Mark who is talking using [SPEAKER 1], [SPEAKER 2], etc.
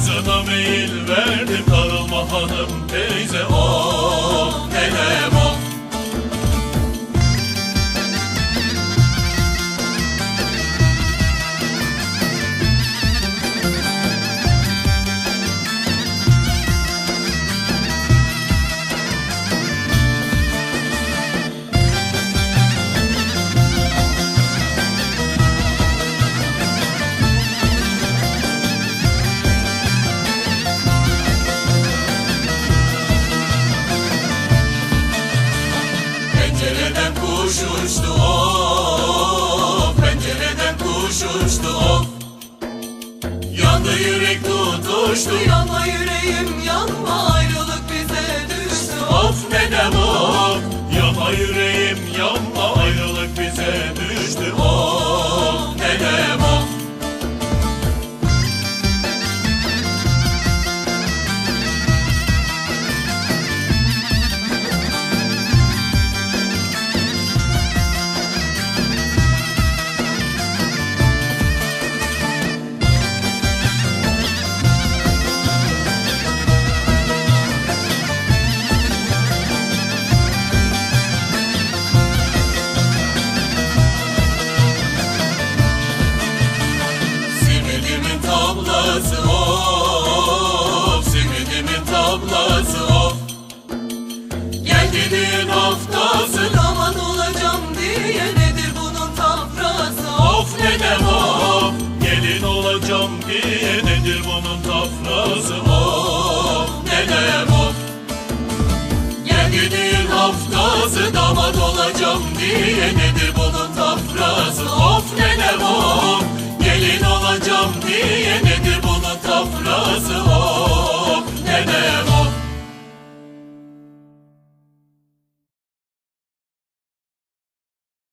[SPEAKER 1] Kızına meyil verdim darılma hanım teyze o of Pencereden kuş uçtu of Yandı yürek tutuştu
[SPEAKER 2] Yanma yüreğim yanma ayrılık bize düştü
[SPEAKER 1] Of nenem of Yanma yüreğim yanma Hocam diye nedir bunun tafrası? Oh dedem oh Geldiğin haftası
[SPEAKER 2] damat olacağım diye nedir bunun tafrası?
[SPEAKER 1] Of dedem oh Gelin olacağım diye nedir bunun tafrası?